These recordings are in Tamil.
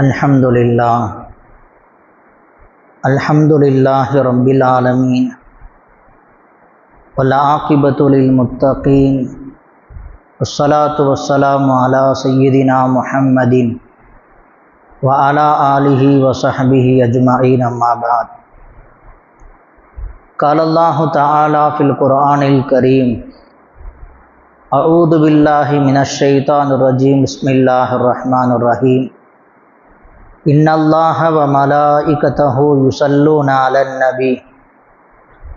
الحمد لله الحمد لله رب العالمين والعاقبة للمتقين والصلاة والسلام على سيدنا محمد وعلى آله وصحبه أجمعين أما بعد۔ قال الله تعالى في القرآن الكريم أعوذ بالله من الشيطان الرجيم بسم الله الرحمن الرحيم ان اللہ و ملائکتہ یصلون علی النبی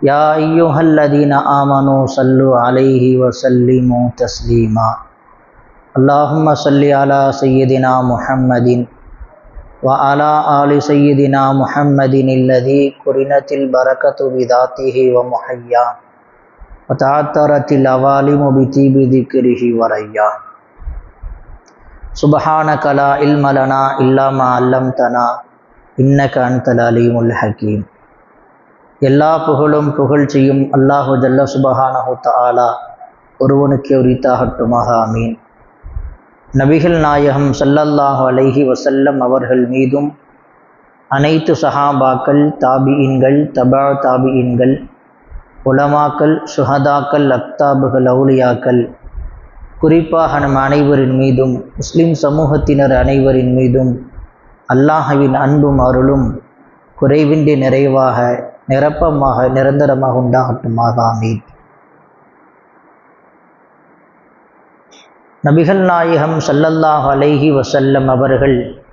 یا ایوہ الذین آمنوا صلو علیہ وسلموا تسلیما اللہم صلی علی سیدنا محمد وعلى آل سيدنا محمد الذي قرنت البركة بذاته ومحيا وتعترت العوالم بطيب ذكره ورياه சுபஹானக லா இல்மலனா இல்லாமா அல்லம் தனா இன்னக அன்தல் அலீமுல் ஹக்கீம் எல்லா புகழும் புகழ்ச்சியும் அல்லாஹு ஜல்ல சுபஹானஹு தாலா ஒருவனுக்கே உரித்தாகட்டுமாக அமீன் நபிகள் நாயகம் சல்லல்லாஹு அலைஹி வசல்லம் அவர்கள் மீதும் அனைத்து சஹாபாக்கள் தாபியின்கள் தபா தாபியின்கள் உலமாக்கல் சுஹதாக்கள் அக்தாபுகள் அவுலியாக்கள் குறிப்பாக நம் அனைவரின் மீதும் முஸ்லிம் சமூகத்தினர் அனைவரின் மீதும் அல்லாஹவின் அன்பும் அருளும் குறைவின்றி நிறைவாக நிரப்பமாக நிரந்தரமாக உண்டாகட்டுமாக ஆமீன். நபிகள் நாயகம் சல்லல்லாஹ் அலைஹி வசல்லம் அவர்கள்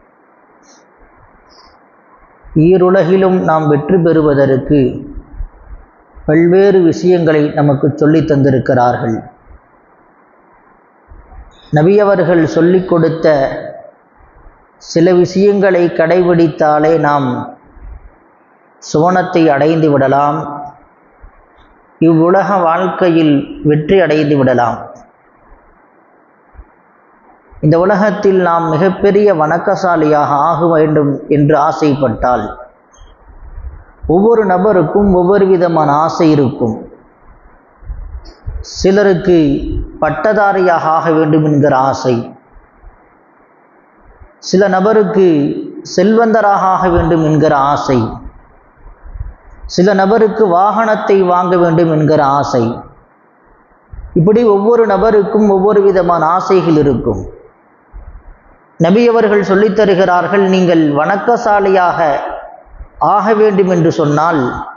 ஈருலகிலும் நாம் வெற்றி பெறுவதற்கு பல்வேறு விஷயங்களை நமக்கு சொல்லித் தந்திருக்கிறார்கள். நபியவர்கள் சொல்லிக் கொடுத்த சில விஷயங்களை கடைபிடித்தாலே நாம் சுவனத்தை அடைந்து விடலாம். இவ்வுலக வாழ்க்கையில் வெற்றி அடைந்து விடலாம். இந்த உலகத்தில் நாம் மிகப்பெரிய வணக்கசாலியாக ஆக வேண்டும் என்று ஆசைப்பட்டால் ஒவ்வொரு நபருக்கும் ஒவ்வொரு விதமான ஆசை இருக்கும். சிலருக்கு பட்டதாரியாக ஆக வேண்டும் என்கிற ஆசை. சில நபருக்கு செல்வந்தராக ஆக வேண்டும் என்கிற ஆசை. சில நபருக்கு வாகனத்தை வாங்க வேண்டும் என்கிற ஆசை. இப்படி ஒவ்வொரு நபருக்கும் ஒவ்வொரு விதமான ஆசைகள் இருக்கும். நபியவர்கள் சொல்லித்தருகிறார்கள் நீங்கள் வணக்கசாலியாக ஆக வேண்டும் என்று சொன்னால்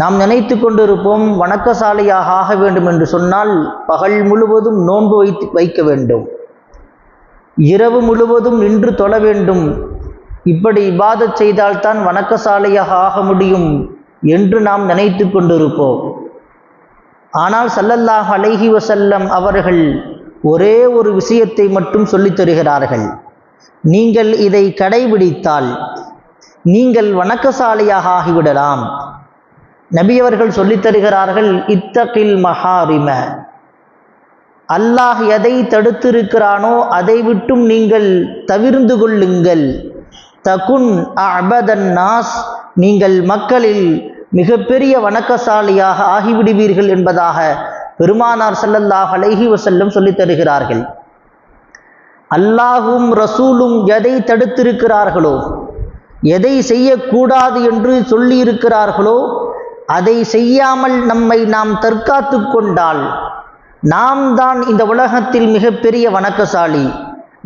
நாம் நினைத்து கொண்டிருப்போம் வணக்கசாலையாக ஆக வேண்டும் என்று சொன்னால் பகல் முழுவதும் நோன்பு வைத்து வைக்க வேண்டும். இரவு முழுவதும் நின்று தொழ வேண்டும். இப்படி இபாதச் செய்தால்தான் வணக்கசாலையாக ஆக முடியும் என்று நாம் நினைத்து கொண்டிருப்போம். ஆனால் சல்லல்லாஹ் அலைஹி வசல்லம் அவர்கள் ஒரே ஒரு விஷயத்தை மட்டும் சொல்லித் தருகிறார்கள். நீங்கள் இதை கடைபிடித்தால் நீங்கள் வணக்கசாலையாக ஆகிவிடலாம். நபியவர்கள் சொல்லித் தருகிறார்கள் இத்தகில் மஹாரிம. அல்லாஹ் எதை தடுத்திருக்கிறானோ அதை விட்டும் நீங்கள் தவிர்ந்து கொள்ளுங்கள். தகுன் அபதன் நாஸ் நீங்கள் மக்களில் மிகப்பெரிய வணக்கசாலியாக ஆகிவிடுவீர்கள் என்பதாக பெருமானார் செல்லல்லாஹ் அலைஹி வசல்லம் சொல்லித் தருகிறார்கள். அல்லாஹும் ரசூலும் எதை தடுத்திருக்கிறார்களோ எதை செய்யக்கூடாது என்று சொல்லியிருக்கிறார்களோ அதை செய்யாமல் நம்மை நாம் தற்காத்து கொண்டால் நாம் தான் இந்த உலகத்தில் மிகப்பெரிய வணக்கசாலி.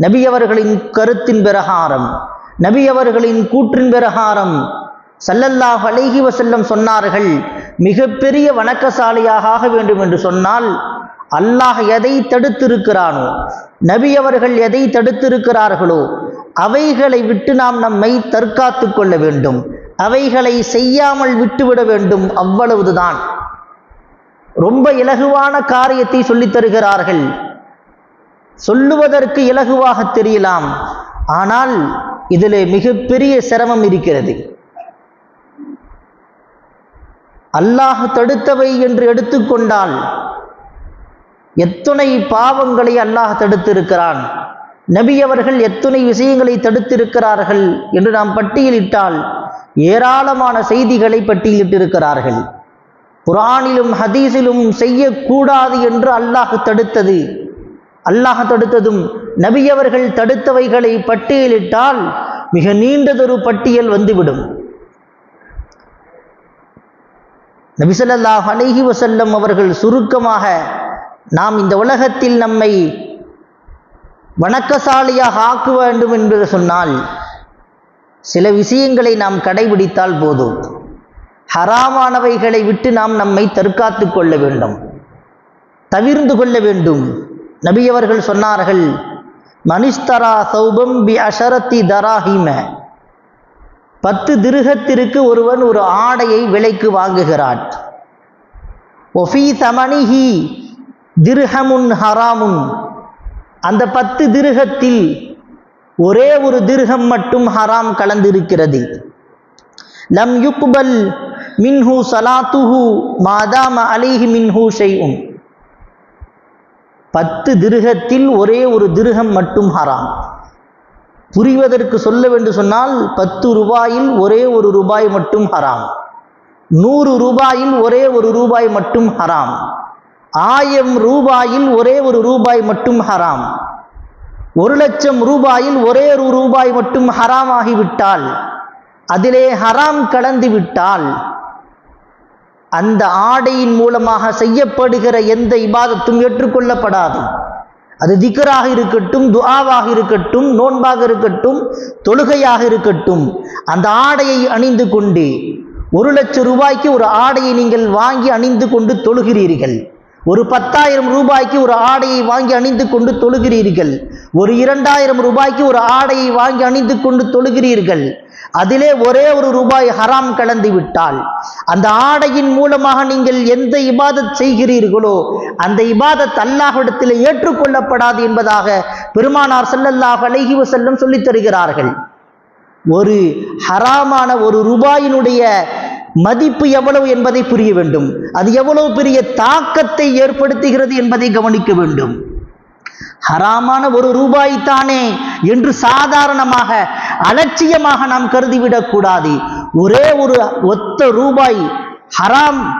நபியவர்களின் கருத்தின் பிரகாரம் நபியவர்களின் கூற்றின் பிரகாரம். சல்லல்லாஹ் அலைஹி வசல்லம் சொன்னார்கள் மிகப்பெரிய வணக்கசாலியாக ஆக வேண்டும் என்று சொன்னால் அல்லாஹ் எதை தடுத்திருக்கிறானோ நபி அவர்கள் எதை தடுத்திருக்கிறார்களோ அவைகளை விட்டு நாம் நம்மை தற்காத்து கொள்ள வேண்டும். அவைகளை செய்யாமல் விட்டுவிட வேண்டும் அவ்வளவுதான். ரொம்ப இலகுவான காரியத்தை சொல்லித் தருகிறார்கள். சொல்லுவதற்கு இலகுவாக தெரியலாம். ஆனால் இதில் மிகப்பெரிய சிரமம் இருக்கிறது. அல்லாஹ் தடுத்தவை என்று எடுத்துக்கொண்டால் எத்தனை பாவங்களை அல்லாஹ் தடுத்திருக்கிறான். நபி அவர்கள் எத்துணை விஷயங்களை தடுத்திருக்கிறார்கள் என்று நாம் பட்டியலிட்டால் ஏராளமான செய்திகளை பட்டியலிட்டிருக்கிறார்கள் குரானிலும் ஹதீஸிலும் செய்யக்கூடாது என்று அல்லாஹ் தடுத்தது. அல்லாஹ் தடுத்ததும் நபியவர்கள் தடுத்தவைகளை பட்டியலிட்டால் மிக நீண்டதொரு பட்டியல் வந்துவிடும். நபிசல்லாஹ் அலைஹி வசல்லம் அவர்கள் சுருக்கமாக நாம் இந்த உலகத்தில் நம்மை வணக்கசாலியாக ஆக்க வேண்டும் என்று சொன்னால் சில விஷயங்களை நாம் கடைபிடித்தால் போதும். ஹராமானவைகளை விட்டு நாம் நம்மை தற்காத்து கொள்ள வேண்டும். தவிர்ந்து கொள்ள வேண்டும். நபியவர்கள் சொன்னார்கள் மனிஷ்தரா சௌபம் பி அஷரத்தி தராஹிம. பத்து திருகத்திற்கு ஒருவன் ஒரு ஆடையை விலைக்கு வாங்குகிறான். ஒஃபி தமணிஹி திருஹமுன் ஹராமுன். அந்த பத்து திருகத்தில் ஒரே ஒரு திருகம் மட்டும் ஹராம் கலந்திருக்கிறது. லம் யுக்பல் மின்ஹு சலாத்துஹு மாதாம அலிஹி மின்ஹு செய்யும் பத்து திருகத்தில் ஒரே ஒரு திருகம் மட்டும் ஹராம். புரிவதற்கு சொல்ல வேண்டும் சொன்னால் பத்து ரூபாயில் ஒரே ஒரு ரூபாய் மட்டும் ஹராம். நூறு ரூபாயில் ஒரே ஒரு ரூபாய் மட்டும் ஹராம். ஆயிரம் ரூபாயில் ஒரே ஒரு ரூபாய் மட்டும் ஹராம். ஒரு லட்சம் ரூபாயில் ஒரே ஒரு ரூபாய் மட்டும் ஹராமாகிவிட்டால் அதிலே ஹராம் கலந்து விட்டால் அந்த ஆடையின் மூலமாக செய்யப்படுகிற எந்த இபாதத்தும் ஏற்றுக்கொள்ளப்படாது. அது திக்கராக இருக்கட்டும் துஆவாக இருக்கட்டும் நோன்பாக இருக்கட்டும் தொழுகையாக இருக்கட்டும் அந்த ஆடையை அணிந்து கொண்டு ஒரு லட்சம் ரூபாய்க்கு ஒரு ஆடையை நீங்கள் வாங்கி அணிந்து கொண்டு தொழுகிறீர்கள். ஒரு பத்தாயிரம் ரூபாய்க்கு ஒரு ஆடையை வாங்கி அணிந்து கொண்டு தொழுகிறீர்கள். ஒரு இரண்டாயிரம் ரூபாய்க்கு ஒரு ஆடையை வாங்கி அணிந்து கொண்டு தொழுகிறீர்கள். அதிலே ஒரே ஒரு ரூபாய் ஹராம் கலந்து விட்டால் அந்த ஆடையின் மூலமாக நீங்கள் எந்த இபாதத் செய்கிறீர்களோ அந்த இபாதத் அல்லாஹிடத்தில் ஏற்றுக்கொள்ளப்படாது என்பதாக பெருமானார் செல்லல்லாஹ் அலைஹி செல்லும் சொல்லித் தருகிறார்கள். ஒரு ஹராமான ஒரு ரூபாயினுடைய மதிப்பு எவ்வளவு என்பதை புரிய வேண்டும். அது எவ்வளவு பெரிய தாக்கத்தை ஏற்படுத்துகிறது என்பதை கவனிக்க வேண்டும். ஹராமான ஒரு ரூபாய் தானே என்று சாதாரணமாக அலட்சியமாக நாம் கருதிவிடக் கூடாது. ஒரே ஒரு ஒத்த ரூபாய் ஹராம்.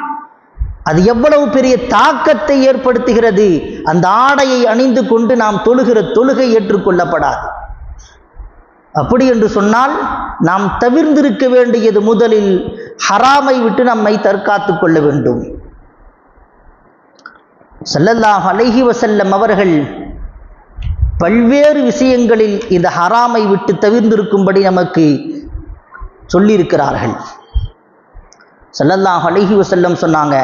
அது எவ்வளவு பெரிய தாக்கத்தை ஏற்படுத்துகிறது. அந்த ஆடையை அணிந்து கொண்டு நாம் தொழுகிற தொழுகை ஏற்றுக்கொள்ளப்படாது. அப்படி என்று சொன்னால் நாம் தவிர்ந்திருக்க வேண்டியது முதலில் ஹராமை விட்டு நம்மை தற்காத்து கொள்ள வேண்டும். ஸல்லல்லாஹு அலைஹி வசல்லம் அவர்கள் பல்வேறு விஷயங்களில் இந்த ஹராமை விட்டு தவிர்ந்திருக்கும்படி நமக்கு சொல்லியிருக்கிறார்கள். ஸல்லல்லாஹு அலைஹி வசல்லம் சொன்னாங்க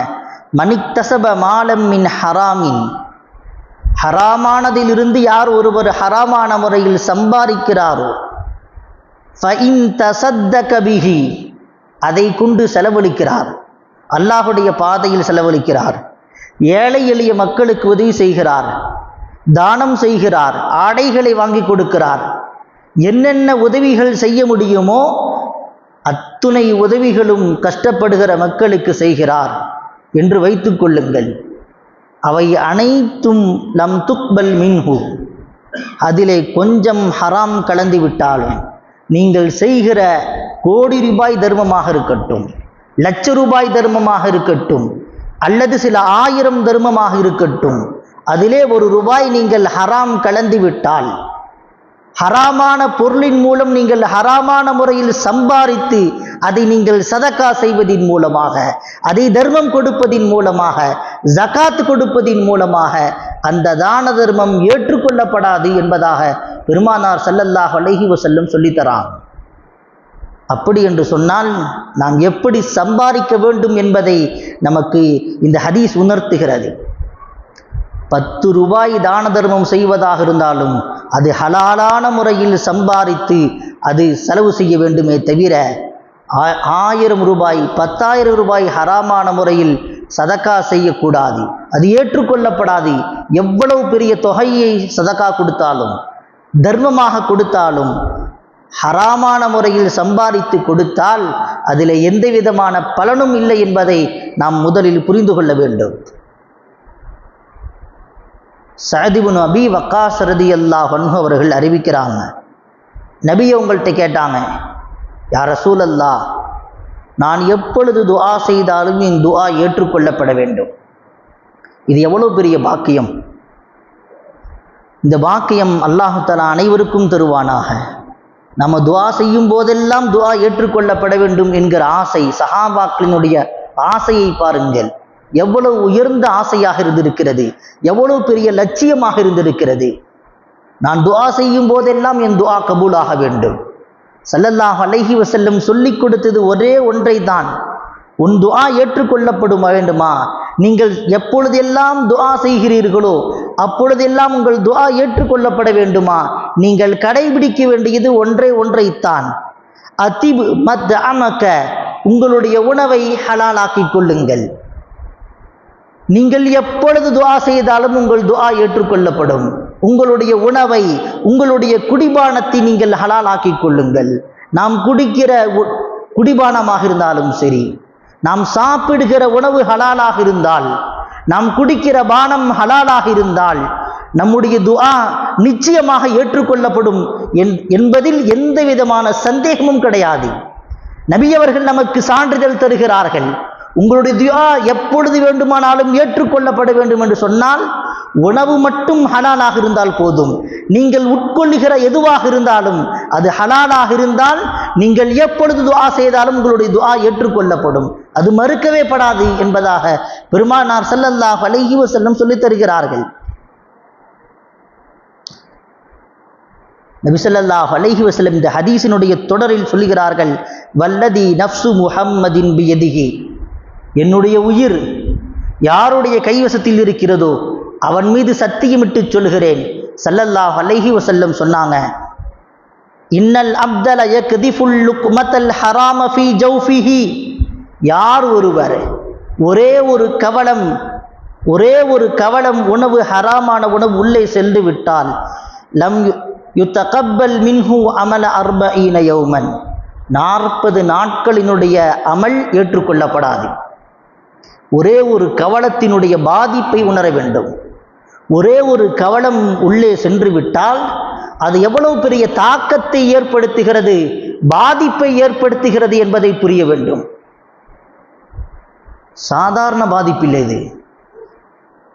மணிக்தசப மாலம் மின் ஹராமின். ஹராமானதிலிருந்து யார் ஒருவர் ஹராமான முறையில் சம்பாதிக்கிறாரோ கபிஹி அதை கொண்டு செலவழிக்கிறார். அல்லாஹுடைய பாதையில் செலவழிக்கிறார். ஏழை எளிய மக்களுக்கு உதவி செய்கிறார். தானம் செய்கிறார். ஆடைகளை வாங்கி கொடுக்கிறார். என்னென்ன உதவிகள் செய்ய முடியுமோ அத்துணை உதவிகளும் கஷ்டப்படுகிற மக்களுக்கு செய்கிறார் என்று வைத்துக் கொள்ளுங்கள். அவை அனைத்தும் லம் துக்பல் மின்ஹு. அதிலே கொஞ்சம் ஹராம் கலந்து விட்டாலும் நீங்கள் செய்கிற கோடி ரூபாய் தர்மமாக இருக்கட்டும் லட்ச ரூபாய் தர்மமாக இருக்கட்டும் அல்லது சில ஆயிரம் தர்மமாக இருக்கட்டும் அதிலே ஒரு ரூபாய் நீங்கள் ஹராம் கலந்து விட்டால் ஹராமான பொருளின் மூலம் நீங்கள் ஹராமான முறையில் சம்பாதித்து அதை நீங்கள் சதக்கா செய்வதின் மூலமாக அதை தர்மம் கொடுப்பதின் மூலமாக ஜகாத் கொடுப்பதின் மூலமாக அந்த தான தர்மம் ஏற்றுக்கொள்ளப்படாது என்பதாக பெருமானார் ஸல்லல்லாஹு அலைஹி வஸல்லம் சொல்லித்தரான் அப்படி என்று சொன்னால் நாம் எப்படி சம்பாதிக்க வேண்டும் என்பதை நமக்கு இந்த ஹதீஸ் உணர்த்துகிறது. பத்து ரூபாய் தான தர்மம் செய்வதாக இருந்தாலும் அது ஹலாலான முறையில் சம்பாதித்து அது செலவு செய்ய வேண்டுமே தவிர ஆயிரம் ரூபாய் பத்தாயிரம் ரூபாய் ஹராமான முறையில் சதக்கா செய்யக்கூடாது. அது ஏற்றுக்கொள்ளப்படாது. எவ்வளவு பெரிய தொகையை சதக்கா கொடுத்தாலும் தர்மமாக கொடுத்தாலும் ஹராமான முறையில் சம்பாதித்து கொடுத்தால் அதில் எந்த விதமான பலனும் இல்லை என்பதை நாம் முதலில் புரிந்து கொள்ள வேண்டும். சஹதிபுன் அபி வக்காசரதி அல்லாஹ் அவர்கள் அறிவிக்கிறாங்க. நபியை உங்கள்கிட்ட கேட்டாங்க யார் ரசூலல்லா நான் எப்பொழுது துஆ செய்தாலும் என் துஆ ஏற்றுக்கொள்ளப்பட வேண்டும். இது எவ்வளோ பெரிய பாக்கியம்? இந்த பாக்கியம் அல்லாஹு அனைவருக்கும் தருவானாக. நம்ம துவா செய்யும் போதெல்லாம் துவா ஏற்றுக்கொள்ளப்பட வேண்டும் என்கிற ஆசை சஹாபாக்களினுடைய ஆசையை பாருங்கள். எவ்வளவு உயர்ந்த ஆசையாக இருந்திருக்கிறது எவ்வளவு பெரிய லட்சியமாக இருந்திருக்கிறது. நான் துவா செய்யும் போதெல்லாம் என் துவா கபூலாக வேண்டும். சல்லல்லாஹ் அலைஹி வசல்லம் சொல்லிக் கொடுத்தது ஒரே ஒன்றை தான் உன் துஆ ஏற்றுக்கொள்ளப்படும் வேண்டுமா? நீங்கள் எப்பொழுதெல்லாம் துஆ செய்கிறீர்களோ அப்பொழுதெல்லாம் உங்கள் துஆ ஏற்றுக்கொள்ளப்பட வேண்டுமா? நீங்கள் கடைபிடிக்க வேண்டியது ஒன்றே ஒன்றைத்தான். அத்திபு மத் அமக்க உங்களுடைய உணவை ஹலாலாக்கிக் கொள்ளுங்கள். நீங்கள் எப்பொழுது துவா செய்தாலும் உங்கள் துவா ஏற்றுக்கொள்ளப்படும். உங்களுடைய உணவை உங்களுடைய குடிபானத்தை நீங்கள் ஹலாலாக்கிக் கொள்ளுங்கள். நாம் குடிக்கிற உ- குடிபானமாக இருந்தாலும் சரி நாம் சாப்பிடுகிற உணவு ஹலாலாக இருந்தால் நாம் குடிக்கிற பானம் ஹலாலாக இருந்தால் நம்முடைய துஆ நிச்சயமாக ஏற்றுக்கொள்ளப்படும் என்- என்பதில் எந்த விதமான சந்தேகமும் கிடையாது. நபியவர்கள் நமக்கு சான்றிதழ் தருகிறார்கள். உங்களுடைய துயா எப்பொழுது வேண்டுமானாலும் ஏற்றுக்கொள்ளப்பட வேண்டும் என்று சொன்னால் உணவு மட்டும் ஹலாலாக இருந்தால் போதும். நீங்கள் உட்கொள்ளுகிற எதுவாக இருந்தாலும் அது ஹலாலாக இருந்தால் நீங்கள் எப்பொழுது துவா செய்தாலும் உங்களுடைய துவா ஏற்றுக்கொள்ளப்படும். அது மறுக்கவே படாது என்பதாக பெருமானார் செல்லல்லாஹ் அலைஹி செல்லம் சொல்லித் தருகிறார்கள். நபி ஸல்லல்லாஹு வசலம் இந்த ஹதீஸினுடைய தொடரில் சொல்லுகிறார்கள் வல்லதி நஃப்சு முஹம்மதின் பியதிகே என்னுடைய உயிர் யாருடைய கைவசத்தில் இருக்கிறதோ அவன் மீது சத்தியமிட்டு சொல்கிறேன் சல்லல்லாஹ் அலைஹி வசல்லம் சொன்னாங்க. இன்னல் அப்தல யக்திஃபுல் லுக்மத்தல் ஹராம ஃபி ஜௌஃபிஹி. யார் ஒருவர் ஒரே ஒரு கவலம் ஒரே ஒரு கவலம் உணவு ஹராமான உணவு உள்ளே சென்று விட்டால் லம் யுத்தகப்பல் மின்ஹு அமல அர்பஈன யௌமன். நாற்பது நாட்களினுடைய அமல் ஏற்றுக்கொள்ளப்படாது. ஒரே ஒரு கவலத்தினுடைய பாதிப்பை உணர வேண்டும். ஒரே ஒரு கவலம் உள்ளே சென்று விட்டால் அது எவ்வளவு பெரிய தாக்கத்தை ஏற்படுத்துகிறது பாதிப்பை ஏற்படுத்துகிறது என்பதை புரிய வேண்டும். சாதாரண பாதிப்பில்லை இது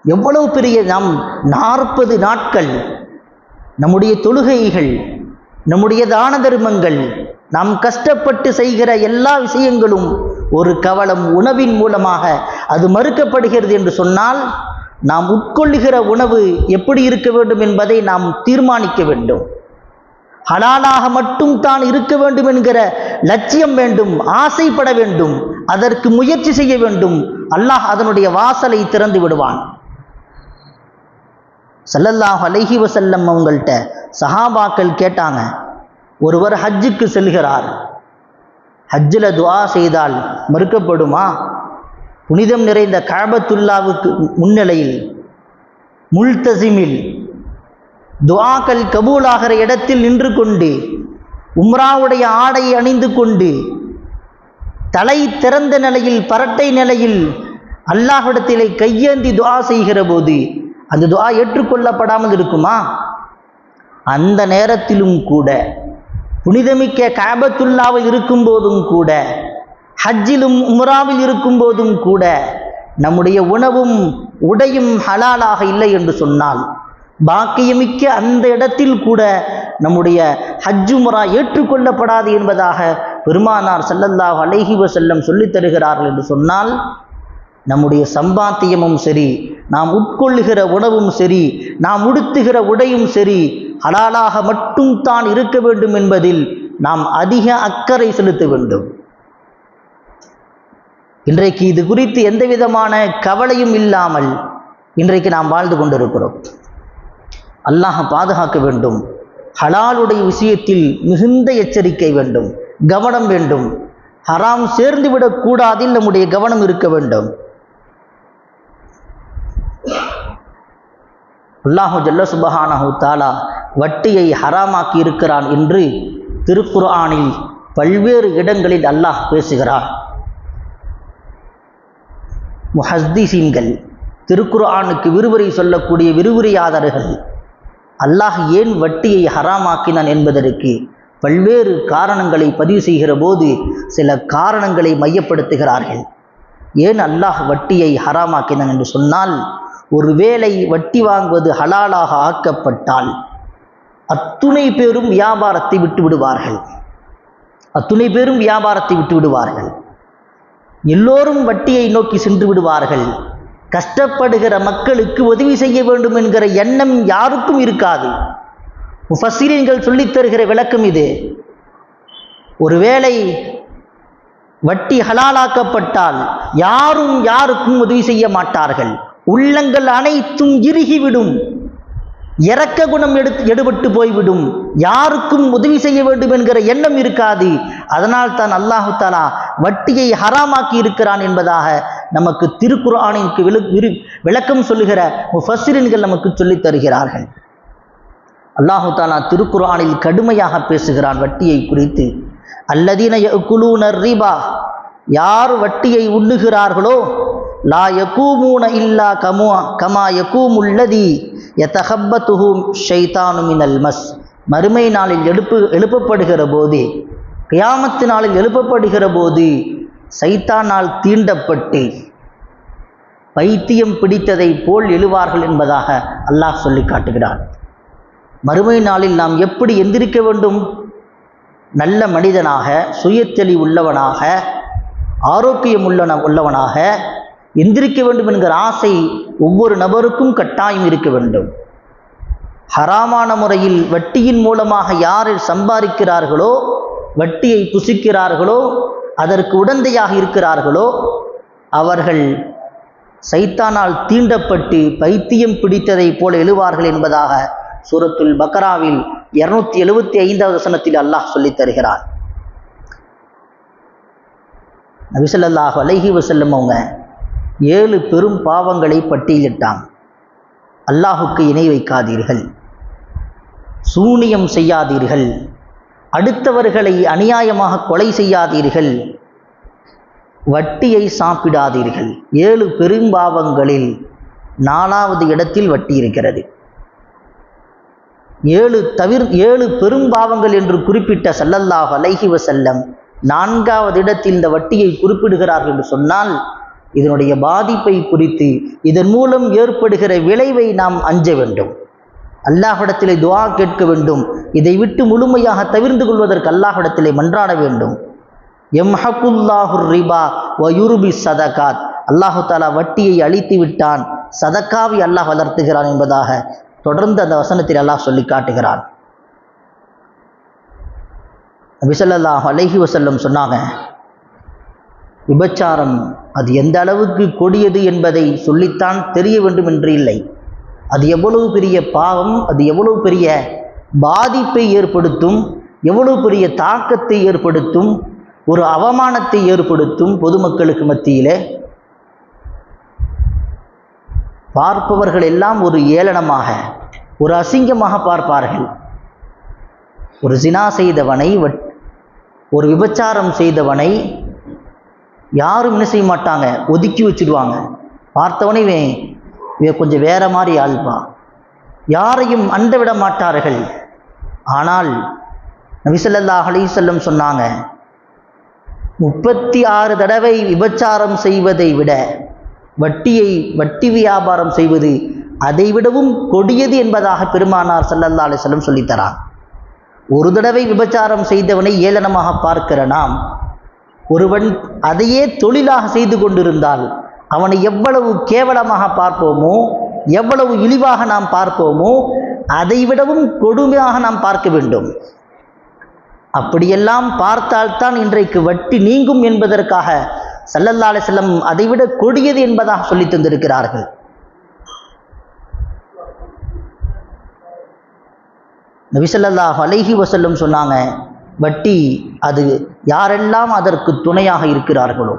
எவ்வளவு பெரிய நாம் நாற்பது நாட்கள் நம்முடைய தொழுகைகள் நம்முடைய தான தர்மங்கள் நாம் கஷ்டப்பட்டு செய்கிற எல்லா விஷயங்களும் ஒரு கவலம் உணவின் மூலமாக அது மறுக்கப்படுகிறது என்று சொன்னால் நாம் உட்கொள்ளுகிற உணவு எப்படி இருக்க வேண்டும் என்பதை நாம் தீர்மானிக்க வேண்டும். ஹலாலாக மட்டும் தான் இருக்க வேண்டும் என்கிற லட்சியம் வேண்டும் ஆசைப்பட வேண்டும் அதற்கு முயற்சி செய்ய வேண்டும். அல்லாஹ் அதனுடைய வாசலை திறந்து விடுவான். சல்லல்லாஹ் அலைஹி வசல்லம் அவங்கள்ட்ட சஹாபாக்கள் கேட்டாங்க ஒருவர் ஹஜ்ஜுக்கு செல்கிறார். ஹஜ்ஜில் துவா செய்தால் மறுக்கப்படுமா? புனிதம் நிறைந்த கழபத்துல்லாவுக்கு முன்னிலையில் முல்தசிமில் துவாக்கள் கபூலாகிற இடத்தில் நின்று கொண்டு உம்ராவுடைய ஆடை அணிந்து கொண்டு தலை திறந்த நிலையில் பரட்டை நிலையில் அல்லாஹிடத்திலே கையேந்தி துவா செய்கிற போது அந்த துவா ஏற்றுக்கொள்ளப்படாமல் இருக்குமா? அந்த நேரத்திலும் கூட புனிதமிக்க காபத்துல்லாவில் இருக்கும்போதும் கூட ஹஜ்ஜிலும் உம்ராவில் இருக்கும்போதும் கூட நம்முடைய உணவும் உடையும் ஹலாலாக இல்லை என்று சொன்னால் பாக்கியமிக்க அந்த இடத்தில் கூட நம்முடைய ஹஜ்ஜு முறா ஏற்றுக்கொள்ளப்படாது என்பதாக பெருமானார் செல்லல்லாஹ் அலைஹி செல்லம் சொல்லித் தருகிறார்கள் என்று சொன்னால் நம்முடைய சம்பாத்தியமும் சரி நாம் உட்கொள்ளுகிற உணவும் சரி நாம் உடுத்துகிற உடையும் சரி ஹலாலாக மட்டும் தான் இருக்க வேண்டும் என்பதில் நாம் அதிக அக்கறை செலுத்த வேண்டும். இன்றைக்கு இது குறித்து எந்த விதமான கவலையும் இல்லாமல் இன்றைக்கு நாம் வாழ்ந்து கொண்டிருக்கிறோம். அல்லாஹ பாதுகாக்க வேண்டும். ஹலாலுடைய விஷயத்தில் மிகுந்த எச்சரிக்கை வேண்டும் கவனம் வேண்டும். ஹராம் சேர்ந்து விடக்கூடாதில் நம்முடைய கவனம் இருக்க வேண்டும். அல்லாஹு ஜல்ல சுபஹானஹு தாலா வட்டியை ஹராமாக்கி இருக்கிறான் என்று திருக்குர்ஆனில் பல்வேறு இடங்களில் அல்லாஹ் பேசுகிறான். முஹஸ்தீசீன்கள் திருக்குர்ஆனுக்கு விறுவரை சொல்லக்கூடிய விறுவிறையாதர்கள் அல்லாஹ் ஏன் வட்டியை ஹராமாக்கினான் என்பதற்கு பல்வேறு காரணங்களை பதிவு செய்கிற போது சில காரணங்களை மையப்படுத்துகிறார்கள். ஏன் அல்லாஹ் வட்டியை ஹராமாக்கினான் என்று சொன்னால் ஒருவேளை வட்டி வாங்குவது ஹலாலாக ஆக்கப்பட்டால் அத்துணை பேரும் வியாபாரத்தை விட்டு விடுவார்கள். அத்துணை பேரும் வியாபாரத்தை விட்டு விடுவார்கள். எல்லோரும் வட்டியை நோக்கி சென்று விடுவார்கள். கஷ்டப்படுகிற மக்களுக்கு உதவி செய்ய வேண்டும் என்கிற எண்ணம் யாருக்கும் இருக்காது. முஃபஸ்ஸீரீன்கள் சொல்லித் தருகிற விளக்கம் இது. ஒருவேளை வட்டி ஹலாலாக்கப்பட்டால் யாரும் யாருக்கும் உதவி செய்ய மாட்டார்கள். உள்ளங்கள் அனைத்தும் இறுகிவிடும். இரக்க குணம் எடுத்து எடுபட்டு போய்விடும். யாருக்கும் உதவி செய்ய வேண்டும் என்கிற எண்ணம் இருக்காது. அதனால் தான் அல்லாஹு தாலா வட்டியை ஹராமாக்கி இருக்கிறான் என்பதாக நமக்கு திருக்குறானுக்கு விளு விளக்கம் சொல்லுகிற முஃபசிரின்கள் நமக்கு சொல்லித் தருகிறார்கள். அல்லாஹு தாலா திருக்குறானில் கடுமையாக பேசுகிறான் வட்டியை குறித்து. அல்லதீன குலூனர் ரீபா. யார் வட்டியை உண்ணுகிறார்களோ லா யகூமூன இல்லா கமு கமா யகூமுல்லதி யதஹப்பத்துஹு ஷைத்தானுமினல் மஸ் மறுமை நாளில் எழுப்பு எழுப்பப்படுகிற போது கியாமத்து நாளில் எழுப்பப்படுகிற போது சைத்தானால் தீண்டப்பட்டு பைத்தியம் பிடித்ததை போல் எழுவார்கள் என்பதாக அல்லாஹ் சொல்லி காட்டுகிறான். மறுமை நாளில் நாம் எப்படி எந்திரிக்க வேண்டும்? நல்ல மனிதனாக சுயத்தெளி உள்ளவனாக ஆரோக்கியம் உள்ளன உள்ளவனாக எந்திரிக்க வேண்டும் என்கிற ஆசை ஒவ்வொரு நபருக்கும் கட்டாயம் இருக்க வேண்டும். ஹராமான முறையில் வட்டியின் மூலமாக யார் சம்பாதிக்கிறார்களோ வட்டியை புசிக்கிறார்களோ அதற்கு உடந்தையாக இருக்கிறார்களோ அவர்கள் சைத்தானால் தீண்டப்பட்டு பைத்தியம் பிடித்ததைப் போல எழுவார்கள் என்பதாக சூரத்துல் பக்ராவில் இருநூத்தி எழுபத்தி ஐந்தாவது வசனத்தில் அல்லாஹ் சொல்லித் தருகிறார். நபிசல்லாஹ் அலைஹி வசல்லம் அவங்க ஏழு பெரும் பாவங்களை பட்டியலிட்டான். அல்லாஹுக்கு இணை வைக்காதீர்கள். சூனியம் செய்யாதீர்கள். அடுத்தவர்களை அநியாயமாக கொலை செய்யாதீர்கள். வட்டியை சாப்பிடாதீர்கள். ஏழு பெரும்பாவங்களில் நாலாவது இடத்தில் வட்டி இருக்கிறது. ஏழு தவிர் ஏழு பெரும்பாவங்கள் என்று குறிப்பிட்ட சல்லல்லாஹ் அலைஹி வசல்லம் நான்காவது இடத்தில் இந்த வட்டியை குறிப்பிடுகிறார்கள் என்று சொன்னால் இதனுடைய பாதிப்பை குறித்து இதன் மூலம் ஏற்படுகிற விளைவை நாம் அஞ்ச வேண்டும். அல்லாஹிடத்திலே துவா கேட்க வேண்டும். இதை விட்டு முழுமையாக தவிர்ந்து கொள்வதற்கு அல்லாஹிடத்திலே மன்றாட வேண்டும். எம்ஹகுல்லாஹு ரிபா வயுருபி சதகாத். அல்லாஹு தாலா வட்டியை அழித்து விட்டான். சதக்காவை அல்லாஹ் வளர்த்துகிறான் என்பதாக தொடர்ந்து அந்த வசனத்தில் அல்லாஹ் சொல்லி காட்டுகிறான். நபிசல்லாஹ் அலைஹி வசல்லம் சொன்னாங்க விபச்சாரம் அது எந்த அளவுக்கு கொடியது என்பதை சொல்லித்தான் தெரிய வேண்டும் என்று இல்லை. அது எவ்வளவு பெரிய பாவம் அது எவ்வளவு பெரிய பாதிப்பை ஏற்படுத்தும் எவ்வளவு பெரிய தாக்கத்தை ஏற்படுத்தும் ஒரு அவமானத்தை ஏற்படுத்தும் பொதுமக்களுக்கு மத்தியிலே பார்ப்பவர்கள் எல்லாம் ஒரு ஏளனமாக ஒரு அசிங்கமாக பார்ப்பார்கள். ஒரு சினா செய்தவனை வட்- ஒரு விபச்சாரம் செய்தவனை யாரும் என்ன செய்ய மாட்டாங்க? ஒதுக்கி வச்சிடுவாங்க. பார்த்தவனே இவன் கொஞ்சம் வேற மாதிரி ஆள்பா. யாரையும் அண்ட விட மாட்டார்கள். ஆனால் நபிசல்லாஹ் செல்லம் சொன்னாங்க முப்பத்தி ஆறு தடவை விபச்சாரம் செய்வதை விட வட்டியை வட்டி வியாபாரம் செய்வது அதை விடவும் கொடியது என்பதாக பெருமானார் சல்லல்லா அலிசல்லம் சொல்லித்தரான் ஒரு தடவை விபச்சாரம் செய்தவனை ஏளனமாக பார்க்கிற நாம் ஒருவன் அதையே தொழிலாக செய்து கொண்டிருந்தால் அவனை எவ்வளவு கேவலமாக பார்ப்போமோ எவ்வளவு இழிவாக நாம் பார்ப்போமோ அதை விடவும் கொடுமையாக நாம் பார்க்க வேண்டும். அப்படியெல்லாம் பார்த்தால்தான் இன்றைக்கு வட்டி நீங்கும் என்பதற்காக சல்லல்லா செல்லம் அதைவிட கொடியது என்பதாக சொல்லி தந்திருக்கிறார்கள். நபிசல்லாஹ் அலைஹி வசல்லம் சொன்னாங்க வட்டி அது யாரெல்லாம் அதற்கு துணையாக இருக்கிறார்களோ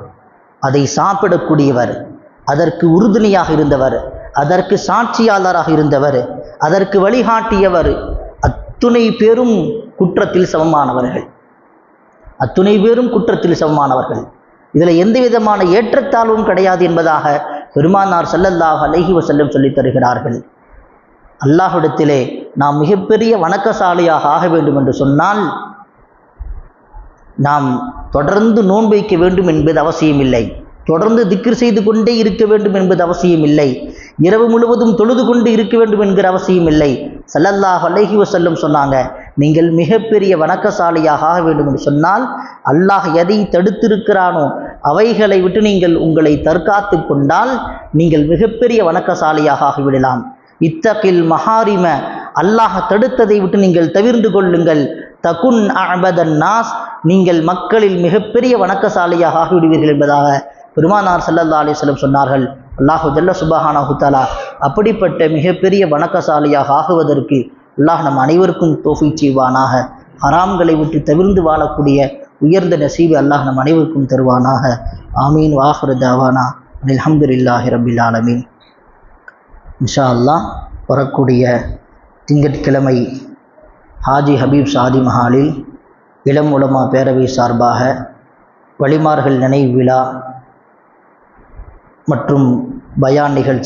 அதை சாப்பிடக்கூடியவர் அதற்கு உறுதுணையாக இருந்தவர் அதற்கு சாட்சியாளராக இருந்தவர் அதற்கு வழிகாட்டியவர் அத்துணை பேரும் குற்றத்தில் சமமானவர்கள். அத்துணை பேரும் குற்றத்தில் சமமானவர்கள். இதில் எந்த விதமான ஏற்றத்தாழ்வும் கிடையாது என்பதாக பெருமானார் செல்லல்லாஹ் அலைஹி செல்லம் சொல்லித் தருகிறார்கள். அல்லாஹிடத்திலே நாம் மிகப்பெரிய வணக்கசாலியாக ஆக வேண்டும் என்று சொன்னால் நாம் தொடர்ந்து நோன்பு வைக்க வேண்டும் என்பது அவசியமில்லை. தொடர்ந்து திக்ர் செய்து கொண்டே இருக்க வேண்டும் என்பது அவசியமில்லை. இரவு முழுவதும் தொழுது கொண்டு இருக்க வேண்டும் என்கிற அவசியமில்லை. சல்லல்லாஹ் அலஹி வசல்லம் சொன்னாங்க நீங்கள் மிகப்பெரிய வணக்கசாலியாக ஆக வேண்டும் என்று சொன்னால் அல்லாஹ் எதை தடுத்திருக்கிறானோ அவைகளை விட்டு நீங்கள் உங்களை தற்காத்து கொண்டால் நீங்கள் மிகப்பெரிய வணக்கசாலியாக ஆகிவிடலாம். இத்தகில் மஹாரிம அல்லாஹ் தடுத்ததை விட்டு நீங்கள் தவிர்ந்து கொள்ளுங்கள். தகுன் அபதன் நாஸ் நீங்கள் மக்களில் மிகப்பெரிய வணக்கசாலியாக ஆகிவிடுவீர்கள் என்பதாக பெருமானார் ஸல்லல்லாஹு அலைஹி சொன்னார்கள். அல்லாஹு ஜல்ல சுபஹானஹு தஆலா. அப்படிப்பட்ட மிகப்பெரிய வணக்கசாலியாக ஆகுவதற்கு அல்லாஹ் நம் அனைவருக்கும் தோஃபி செய்வானாக. ஹராம்களை விட்டு தவிர்ந்து வாழக்கூடிய உயர்ந்த நசீபு அல்லாஹ் நம் அனைவருக்கும் தருவானாக. ஆமீன் வாஹிரு தாவானா. அல்ஹம்துலில்லாஹி ரபில் ஆலமீன். இன்ஷா அல்லாஹ் வரக்கூடிய திங்கட்கிழமை ஹாஜி ஹபீப் சாதி மஹாலில் இளம் உலமா பேரவை சார்பாக வழிமார்கள் நினைவு விழா மற்றும் பயான் நிகழ்ச்சி